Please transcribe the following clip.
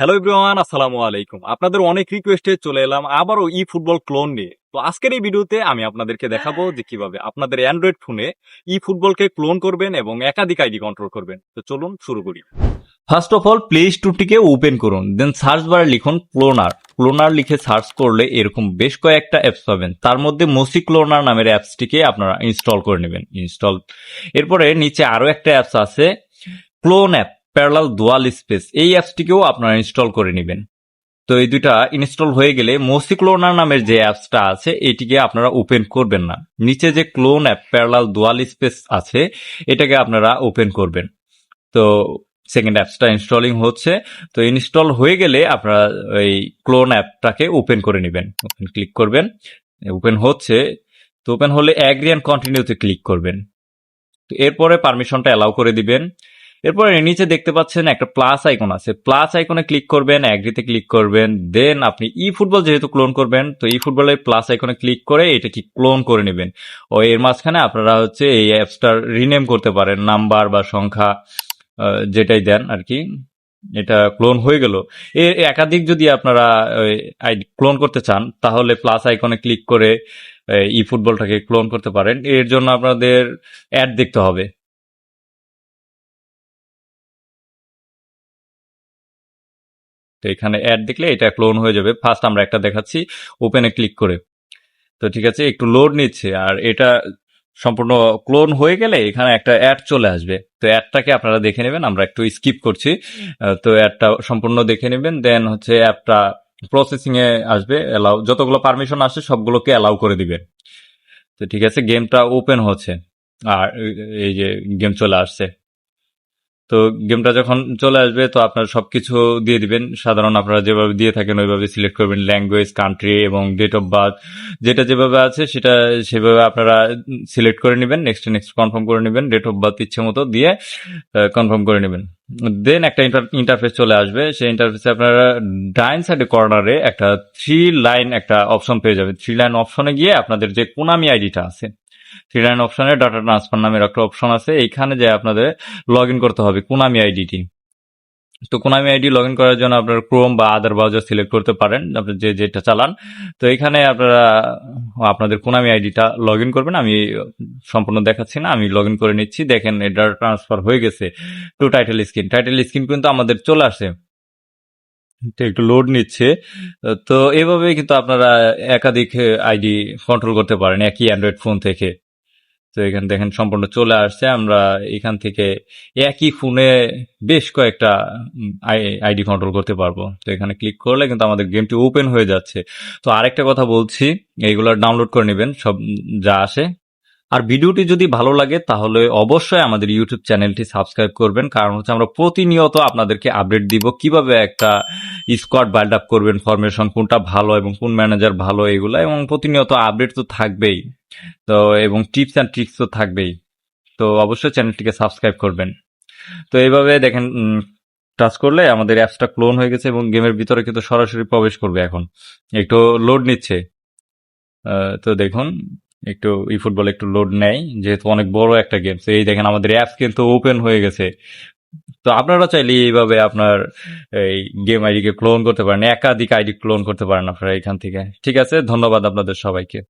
Hello everyone আসসালামু আলাইকুম। আপনাদের অনেক রিকোয়েস্টে চলে এলাম আবারও ই ফুটবল ক্লোন নিয়ে। তো আজকের এই ভিডিওতে আমি আপনাদেরকে দেখাবো যে কীভাবে আপনাদের অ্যান্ড্রয়েড ফোনে ই ফুটবলকে ক্লোন করবেন এবং একাধিক আইডি কন্ট্রোল করবেন। তো চলুন শুরু করি। ফার্স্ট অফ অল প্লে স্টোরটিকে ওপেন করুন দেন সার্চ বারে লিখুন ক্লোনার ক্লোনার লিখে সার্চ করলে এরকম বেশ কয়েকটা অ্যাপস পাবেন। তার মধ্যে মোসি ক্লোনার নামের অ্যাপসটিকে আপনারা ইনস্টল করে নেবেন। ইনস্টল এরপরে নিচে আরও একটা অ্যাপস আছে clone app parallel dual space, এই অ্যাপসটিকেও আপনারা ইনস্টল করে নেবেন। তো এই দুইটা ইনস্টল হয়ে গেলে মোসি ক্লোনার নামের যে অ্যাপসটা আছে, এটিকে আপনারা ওপেন করবেন না। নিচে যে clone app parallel dual space আছে, এটাকে আপনারা ওপেন করবেন। তো সেকেন্ড অ্যাপসটা ইনস্টলিং হচ্ছে। তো ইনস্টল হয়ে গেলে আপনারা ওই ক্লোন অ্যাপটাকে ওপেন করে নেবেন। ওপেন ক্লিক করবেন। ওপেন হচ্ছে। তো ওপেন হলে অ্যাগ্রি অ্যান্ড কন্টিনিউতে ক্লিক করবেন। তো এরপরে পারমিশনটা অ্যালাউ করে দিবেন। এরপরে নিচে দেখতে পাচ্ছেন একটা প্লাস আইকন আছে। প্লাস আইকনে ক্লিক করবেন অ্যাগ্রিতে ক্লিক করবেন দেন আপনি ই ফুটবল যেহেতু ক্লোন করবেন, তো ই ফুটবলের প্লাস আইকনে ক্লিক করে এটা কি ক্লোন করে নেবেন। ও এর মাঝখানে আপনারা হচ্ছে এই অ্যাপসটার রিনেম করতে পারেন নাম্বার বা সংখ্যা যেটাই দেন আর কি এটা ক্লোন হয়ে গেল। এর একাধিক যদি আপনারা ক্লোন করতে চান, তাহলে প্লাস আইকনে ক্লিক করে ই ফুটবলটাকে ক্লোন করতে পারেন। এর জন্য আপনাদের অ্যাড দেখতে হবে। তো এখানে অ্যাড দেখলে এটা ক্লোন হয়ে যাবে। ফার্স্ট আমরা একটা দেখাচ্ছি ওপেনে ক্লিক করে। তো ঠিক আছে, একটু লোড নিচ্ছে, আর এটা সম্পূর্ণ ক্লোন হয়ে গেলে এখানে একটা অ্যাড চলে আসবে। তো অ্যাডটাকে আপনারা দেখে নেবেন, আমরা একটু স্কিপ করছি। তো অ্যাডটা সম্পূর্ণ দেখে নেবেন দেন হচ্ছে অ্যাপটা প্রসেসিং এ আসবে অ্যালাউ যতগুলো পারমিশন আসে সবগুলোকে অ্যালাউ করে দিবেন তো ঠিক আছে গেমটা ওপেন হচ্ছে। আর এই যে গেম চলে আসছে। তো গেমটা যখন চলে আসবে, তো আপনারা সবকিছু দিয়ে দিবেন। সাধারণ আপনারা যেভাবে দিয়ে থাকেন, ওইভাবে সিলেক্ট করবেন। ল্যাঙ্গুয়েজ কান্ট্রি এবং ডেট অফ বার্থ যেটা যেভাবে আছে সেটা সেভাবে আপনারা সিলেক্ট করে নেবেন। নেক্সট নেক্সট কনফার্ম করে নেবেন। ডেট অফ বার্থ ইচ্ছে মতো দিয়ে কনফার্ম করে নেবেন। দেন একটা ইন্টারফেস চলে আসবে। সেই ইন্টারফেসে আপনারা ডাইন সাইডে কর্নারে একটা থ্রি লাইন একটা অপশন পেয়ে যাবেন। থ্রি লাইন অপশনে গিয়ে আপনাদের যে কোনামি আইডিটা আছে থ্রি লাইন অপশনে ডাটা ট্রান্সফার নামের একটা অপশন আছে। এইখানে যে আপনাদের লগ করতে হবে কোনামি আইডিটি তো কোনামি আইডি লগ ইন করার জন্য আপনার ক্রোম বা আদার ব্রাউজার সিলেক্ট করতে পারেন, আপনি যে যেটা চালান। তো এখানে আপনারা, আপনাদের কোনামি আইডিটা লগ ইন করবেন। আমি সম্পূর্ণ দেখাচ্ছি না, আমি লগ ইন করে নিচ্ছি। দেখেন, এটা ট্রান্সফার হয়ে গেছে to title screen title screen কিন্তু আমাদের চলে আসে একটু লোড নিচ্ছে। তো এভাবে কিন্তু আপনারা একাধিক আইডি কন্ট্রোল করতে পারেন একই অ্যান্ড্রয়েড ফোন থেকে। তো এখানে দেখেন সম্পূর্ণ চলে আসছে। আমরা এখান থেকে একই ফোনে বেশ কয়েকটা আইডি কন্ট্রোল করতে পারব। তো এখানে ক্লিক করলে কিন্তু আমাদের গেমটি ওপেন হয়ে যাচ্ছে। তো আরেকটা কথা বলছি এইগুলো ডাউনলোড করে নেবেন সব যা আসে। আর ভিডিওটি যদি ভালো লাগে, তাহলে অবশ্যই আমাদের ইউটিউব চ্যানেলটি সাবস্ক্রাইব করবেন। কারণ হচ্ছে আমরা প্রতিনিয়ত আপনাদেরকে আপডেট দিব। কীভাবে একটা স্কোয়াড বিল্ড আপ করবেন ফরমেশন কোনটা ভালো এবং কোন ম্যানেজার ভালো এগুলো, এবং প্রতিনিয়ত আপডেট তো থাকবেই। তো, এবং টিপস অ্যান্ড ট্রিক্স তো থাকবেই। তো, অবশ্যই চ্যানেলটিকে সাবস্ক্রাইব করবেন। তো, এইভাবে দেখেন টাচ করলে আমাদের অ্যাপসটা ক্লোন হয়ে গেছে এবং গেমের ভিতরে কিন্তু সরাসরি প্রবেশ করবে এখন। একটু লোড নিচ্ছে। তো দেখুন একটু ই ফুটবল একটু লোড নেয়, যেহেতু অনেক বড় একটা গেম এই দেখেন আমাদের অ্যাপস কিন্তু ওপেন হয়ে গেছে। তো আপনারা চাইলে এইভাবে আপনার এই গেম আইডিকে ক্লোন করতে পারেন, একাধিক আইডি ক্লোন করতে পারেন আপনারা এখান থেকে। ঠিক আছে, ধন্যবাদ আপনাদের সবাইকে।